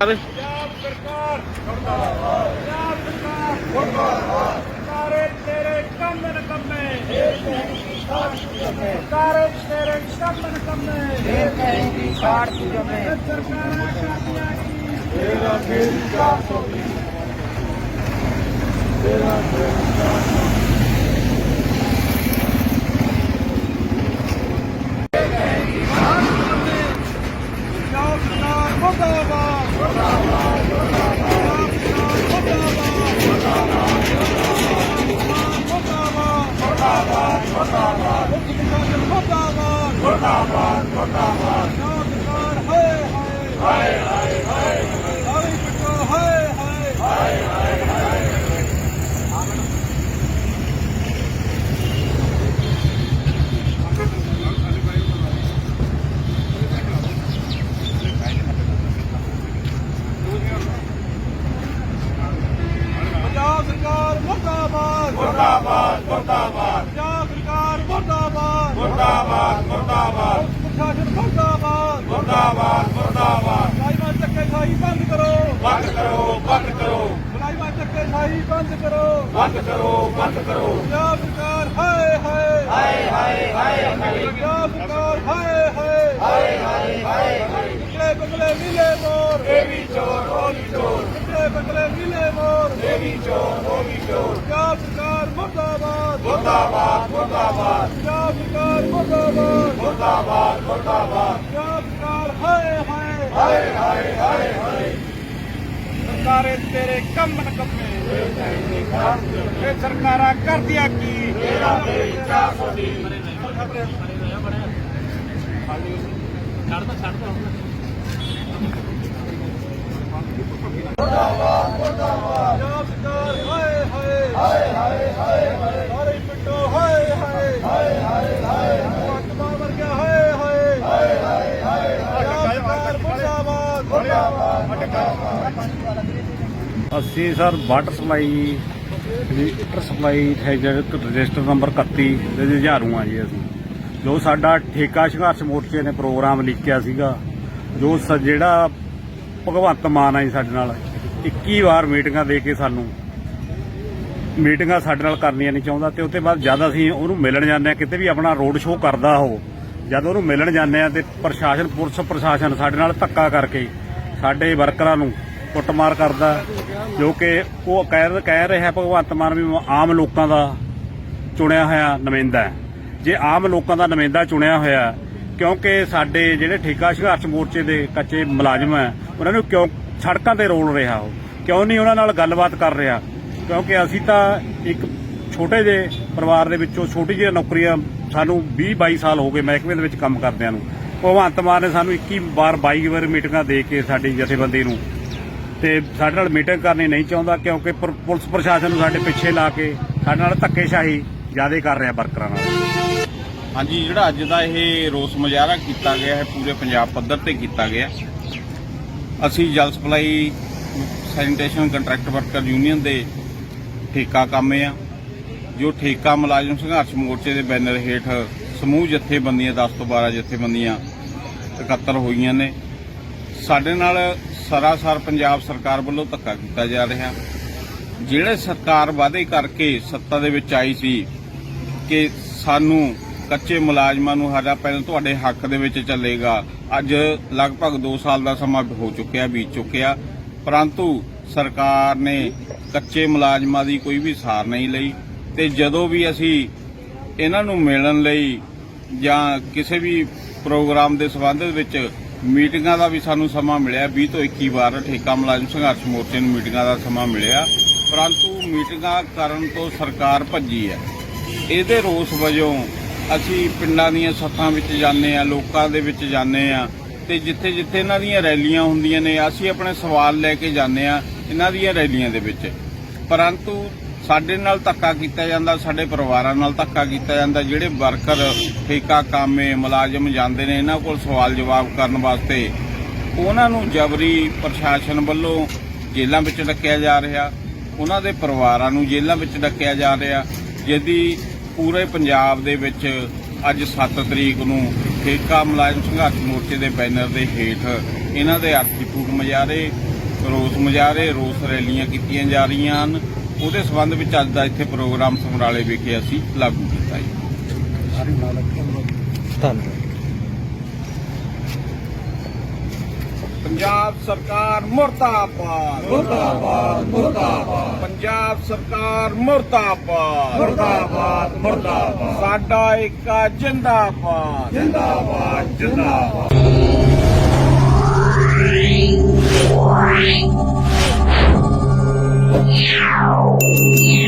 ਪੰਜਾਬ ਸਰਕਾਰ। ਜ਼ਿੰਦਾਬਾਦ ਪੰਜਾਬ ਸਰਕਾਰ ਜ਼ਿੰਦਾਬਾਦ ਸਾਰੇ ਤੇਰੇ ਕੰਮ ਨਕਮੇ ਇਹ ਕਹੇਗੀ ਸਾਥ ਤੁਮੇ ਸਾਰੇ ਤੇਰੇ ਕੰਮ ਨਕਮੇ ਇਹ ਕਹੇਗੀ ਸਾਥ ਤੁਮੇ ਸਰਕਾਰਾਂ ਕਾਦੀਆਂ ਕੀ ਤੇਰਾ ਫੇਰ ਸਾਥ ਤੁਮੇ ਤੇਰਾ ਫੇਰ ਮੁਰਦਾਬਾਦ ਮੁਰਦਾਬਾਦ ਮੁਰਦਾਬਾਦ ਸਰਕਾਰ ਹਾਏ ਹਾਏ ਹਾਏ ਹਾਏ ਹਾਏ ਬਿਟੋ ਹਾਏ ਹਾਏ ਪੰਜਾਬ ਸਰਕਾਰ ਮੁਰਦਾਬਾਦ ਮੁਰਦਾਬਾਦ ਮੁਰਦਾਬਾਦ ਪੰਜਾਬ ਸਰਕਾਰ ਮੁਰਦਾਬਾਦ ਮੁਰਦਾਬਾਦ ਮੁਰਦਾਬਾਦ ਪ੍ਰਸ਼ਾਸਨ ਮੁਰਦਾਬਾਦ ਮੁਰਦਾਬਾਦ ਮੁਰਦਾਬਾਦ ਮੁਲਾਜ਼ਮਾਂ ਚੱਕੇ ਸਾਈ ਬੰਦ ਕਰੋ ਬੰਦ ਕਰੋ ਬੰਦ ਕਰੋ ਮੁਲਾਜ਼ਮਾਂ ਸਾਈ ਬੰਦ ਕਰੋ। ਬੰਦ ਕਰੋ ਬੰਦ ਕਰੋ। ਪੰਜਾਬ ਸਰਕਾਰ ਹਾਏ ਹਾਏ। ਹਾਏ ਹਾਏ ਹਾਏ ਪੰਜਾਬ ਸਰਕਾਰ ਹਾਏ ਹਾਏ। ਹਾਏ ਹਾਏ ਹਾਏ ਕਿਤੇ ਬਗਲੇ ਮਿਲੇ ਮੋਰ। ਇਹ ਵੀ ਚੋਰ ਉਹ ਵੀ ਚੋਰ। ਕਿਤੇ ਬਗਲੇ ਮਿਲੇ ਮੋਰ। ਇਹ ਵੀ ਚੋਰ ਉਹ ਵੀ ਚੋਰ। ਪੰਜਾਬ ਸਰਕਾਰ ਮੁਰਦਾਬਾਦ। ਮੁਰਦਾਬਾਦ ਮੁਰਦਾਬਾਦ। ਪੰਜਾਬ ਸਰਕਾਰ ਮੁਰਦਾਬਾਦ। ਮੁਰਦਾਬਾਦ ਮੁਰਦਾਬਾਦ। ਪੰਜਾਬ ਸਰਕਾਰ ਹਾਏ ਹਾਏ। ਹਾਏ ਹਾਏ ਹਾਏ। सरकारे तेरे कम कमे में। सरकार कर दिया की ਅਸੀਂ sir water supply water supply ਹੈਜਰ register number 31 ਦੇ ਜੁਝਾਰੂ ਆ ਜੀ ਅਸੀਂ। ਜੋ ਸਾਡਾ ਠੇਕਾ ਸੰਘਰਸ਼ ਮੋਰਚੇ ਨੇ ਪ੍ਰੋਗਰਾਮ ਲਿਖਿਆ ਸੀਗਾ, ਜੋ ਸ- ਜਿਹੜਾ ਭਗਵੰਤ ਮਾਨ ਆ ਜੀ ਸਾਡੇ ਨਾਲ 21 ਵਾਰ ਮੀਟਿੰਗਾਂ ਦੇ ਕੇ ਸਾਨੂੰ ਮੀਟਿੰਗਾਂ ਸਾਡੇ ਨਾਲ ਕਰਨੀਆਂ ਨਹੀਂ ਚਾਹੁੰਦਾ ਤੇ ਉੱਤੇ ਬਾਅਦ ਜਦ ਅਸੀਂ ਉਹਨੂੰ ਮਿਲਣ ਜਾਂਦੇ ਆ ਕਿਤੇ ਵੀ ਆਪਣਾ ਰੋਡ ਸ਼ੋਅ ਕਰਦਾ ਉਹ, ਜਦ ਉਹਨੂੰ ਮਿਲਣ ਜਾਂਦੇ ਆ ਤੇ ਪ੍ਰਸ਼ਾਸਨ, ਪੁਲਿਸ ਪ੍ਰਸ਼ਾਸਨ ਸਾਡੇ ਨਾਲ ਧੱਕਾ ਕਰਕੇ ਸਾਡੇ ਵਰਕਰਾਂ ਨੂੰ ਕੁੱਟਮਾਰ ਕਰਦਾ, ਜੋ ਕਿ ਉਹ ਕਹਿ ਕਹਿ ਰਿਹਾ ਭਗਵੰਤ ਮਾਨ ਵੀ ਆਮ ਲੋਕਾਂ ਦਾ ਚੁਣਿਆ ਹੋਇਆ ਨੁਮਾਇੰਦਾ ਹੈ। ਜੇ ਆਮ ਲੋਕਾਂ ਦਾ ਨੁਮਾਇੰਦਾ ਚੁਣਿਆ ਹੋਇਆ, ਕਿਉਂਕਿ ਸਾਡੇ ਜਿਹੜੇ ਠੇਕਾ ਸੰਘਰਸ਼ ਮੋਰਚੇ ਦੇ ਕੱਚੇ ਮੁਲਾਜ਼ਮ ਹੈ, ਉਹਨਾਂ ਨੂੰ ਕਿਉਂ ਸੜਕਾਂ ਤੇ ਰੋਲ ਰਿਹਾ ਉਹ? ਕਿਉਂ ਨਹੀਂ ਉਹਨਾਂ ਨਾਲ ਗੱਲਬਾਤ ਕਰ ਰਿਹਾ? ਕਿਉਂਕਿ ਅਸੀਂ ਤਾਂ ਇੱਕ ਛੋਟੇ ਜਿਹੇ ਪਰਿਵਾਰ ਦੇ ਵਿੱਚੋਂ ਛੋਟੀ ਜਿਹੀ ਨੌਕਰੀਆਂ ਸਾਨੂੰ 20 22 ਸਾਲ ਹੋ ਗਏ ਮਹਿਕਮੇ ਦੇ ਵਿੱਚ ਕੰਮ ਕਰਦਿਆਂ ਨੂੰ। ਭਗਵੰਤ ਮਾਨ ਨੇ ਸਾਨੂੰ 21 ਵਾਰ 22 ਵਾਰ ਮੀਟਿੰਗਾਂ ਦੇ ਕੇ ਸਾਡੀ ਜਥੇਬੰਦੀ ਨੂੰ ਤੇ ਸਾਡੇ ਨਾਲ ਮੀਟਿੰਗ ਕਰਨੀ ਨਹੀਂ ਚਾਹੁੰਦਾ ਕਿਉਂਕਿ ਪੁਰ- ਪੁਲਿਸ ਪ੍ਰਸ਼ਾਸਨ ਨੂੰ ਸਾਡੇ ਪਿੱਛੇ ਲਾ ਕੇ ਸਾਡੇ ਨਾਲ ਧੱਕੇਸ਼ਾਹੀ ਜ਼ਿਆਦਾ ਕਰ ਰਿਹਾ ਵਰਕਰਾਂ ਨਾਲ। ਹਾਂਜੀ, ਜਿਹੜਾ ਅੱਜ ਦਾ ਇਹ ਰੋਸ ਮੁਜ਼ਾਹਰਾ ਕੀਤਾ ਗਿਆ ਹੈ, ਪੂਰੇ ਪੰਜਾਬ ਪੱਧਰ ਤੇ ਕੀਤਾ ਗਿਆ ਅਸੀਂ ਜਲ supply sanitation contract worker union ਦੇ ਠੇਕਾ ਕੰਮੇ ਆ, ਜੋ ਠੇਕਾ ਮੁਲਾਜ਼ਮ ਸੰਘਰਸ਼ ਮੋਰਚੇ ਦੇ ਬੈਨਰ ਹੇਠ ਸਮੂਹ ਜਥੇਬੰਦੀਆਂ 10 ਤੋਂ 12 ਜਥੇਬੰਦੀਆਂ ਇਕੱਤਰ ਹੋਈਆਂ ਨੇ। ਸਾਡੇ ਨਾਲ ਸਰਾਸਰ ਪੰਜਾਬ ਸਰਕਾਰ ਵੱਲੋਂ ਧੱਕਾ ਕੀਤਾ ਜਾ ਰਿਹਾ। ਜਿਹੜੇ ਸਰਕਾਰ ਵਾਅਦੇ ਕਰਕੇ ਸੱਤਾ ਦੇ ਵਿੱਚ ਆਈ ਸੀ ਕਿ ਸਾਨੂੰ ਕੱਚੇ ਮੁਲਾਜ਼ਮਾਂ ਨੂੰ ਸਾਡਾ ਪੈਨਲ ਤੁਹਾਡੇ ਹੱਕ ਦੇ ਵਿੱਚ ਚੱਲੇਗਾ, ਅੱਜ ਲਗਭਗ 2 ਸਾਲ ਦਾ ਸਮਾਂ ਹੋ ਚੁੱਕਿਆ, ਬੀਤ ਚੁੱਕਿਆ। ਪਰੰਤੂ ਸਰਕਾਰ ਨੇ ਕੱਚੇ ਮੁਲਾਜ਼ਮਾਂ ਦੀ ਕੋਈ ਵੀ ਸਾਰ ਨਹੀਂ ਲਈ ਤੇ ਜਦੋਂ ਵੀ ਅਸੀਂ ਇਹਨਾਂ ਨੂੰ ਮਿਲਣ ਲਈ ਜਾਂ ਕਿਸੇ ਵੀ ਪ੍ਰੋਗਰਾਮ ਦੇ ਸੰਬੰਧ ਵਿੱਚ ਮੀਟਿੰਗਾਂ ਦਾ ਵੀ ਸਾਨੂੰ ਸਮਾਂ ਮਿਲਿਆ 20 ਤੋਂ 21 ਵਾਰ ਠੇਕਾ ਮੁਲਾਜ਼ਮ ਸੰਘਰਸ਼ ਮੋਰਚੇ ਨੂੰ ਮੀਟਿੰਗਾਂ ਦਾ ਸਮਾਂ ਮਿਲਿਆ, ਪਰੰਤੂ ਮੀਟਿੰਗਾਂ ਕਰਨ ਤੋਂ ਸਰਕਾਰ ਭੱਜੀ ਹੈ। ਇਹਦੇ ਰੋਸ ਵਜੋਂ ਅਸੀਂ ਪਿੰਡਾਂ ਦੀਆਂ ਸੱਥਾਂ ਵਿੱਚ ਜਾਂਦੇ ਆ ਲੋਕਾਂ ਦੇ ਵਿੱਚ ਜਾਂਦੇ ਆ ਤੇ ਜਿੱਥੇ ਜਿੱਥੇ ਇਹਨਾਂ ਦੀਆਂ ਰੈਲੀਆਂ ਹੁੰਦੀਆਂ ਨੇ, ਅਸੀਂ ਆਪਣੇ ਸਵਾਲ ਲੈ ਕੇ ਜਾਂਦੇ ਆ ਇਹਨਾਂ ਦੀਆਂ ਰੈਲੀਆਂ ਦੇ ਵਿੱਚ। ਪਰੰਤੂ ਸਾਡੇ ਨਾਲ ਧੱਕਾ ਕੀਤਾ ਜਾਂਦਾ, ਸਾਡੇ ਪਰਿਵਾਰਾਂ ਨਾਲ ਧੱਕਾ ਕੀਤਾ ਜਾਂਦਾ, ਜਿਹੜੇ ਵਰਕਰ ਠੇਕਾ, ਕਾਮੇ, ਮੁਲਾਜ਼ਮ ਜਾਂਦੇ ਨੇ, ਇਹਨਾਂ ਕੋਲ ਸਵਾਲ ਜਵਾਬ ਕਰਨ ਵਾਸਤੇ ਉਹਨਾਂ ਨੂੰ ਜਬਰੀ ਪ੍ਰਸ਼ਾਸਨ ਵੱਲੋਂ ਜੇਲ੍ਹਾਂ ਵਿੱਚ ਡੱਕਿਆ ਜਾ ਰਿਹਾ, ਉਹਨਾਂ ਦੇ ਪਰਿਵਾਰਾਂ ਨੂੰ ਜੇਲ੍ਹਾਂ ਵਿੱਚ ਡੱਕਿਆ ਜਾ ਰਿਹਾ, ਜਿਹਦੀ ਪੂਰੇ ਪੰਜਾਬ ਦੇ ਵਿੱਚ ਅੱਜ 7 ਤਰੀਕ ਨੂੰ ਠੇਕਾ ਮੁਲਾਜ਼ਮ ਸੰਘਰਸ਼ ਮੋਰਚੇ ਦੇ ਬੈਨਰ ਦੇ ਹੇਠ ਇਹਨਾਂ ਦੇ ਅਰਥੀ ਫੂਕ ਮਜ਼ਾਰੇ ਰੋਸ ਮੁਜ਼ਾਹਰੇ ਰੋਸ ਰੈਲੀਆਂ ਕੀਤੀਆਂ ਜਾ ਰਹੀਆਂ ਹਨ। ਉਹਦੇ ਸਬੰਧ ਵਿੱਚ ਅੱਜ ਦਾ ਇੱਥੇ ਪ੍ਰੋਗਰਾਮ ਸਮਰਾਲੇ ਵਿਖੇ ਅਸੀਂ ਲਾਗੂ ਕੀਤਾ ਜੀ। ਪੰਜਾਬ ਸਰਕਾਰ ਮੁਰਦਾਬਾਦ। ਮੁਰਦਾਬਾਦ ਮੁਰਦਾਬਾਦ। ਪੰਜਾਬ ਸਰਕਾਰ ਮੁਰਦਾਬਾਦ। ਮੁਰਦਾਬਾਦ ਮੁਰਦਾਬਾਦ। ਸਾਡਾ ਏਕਾ ਜਿੰਦਾਬਾਦ ਜਿੰਦਾਬਾਦ ਜਿੰਦਾਬਾਦ। Yeah.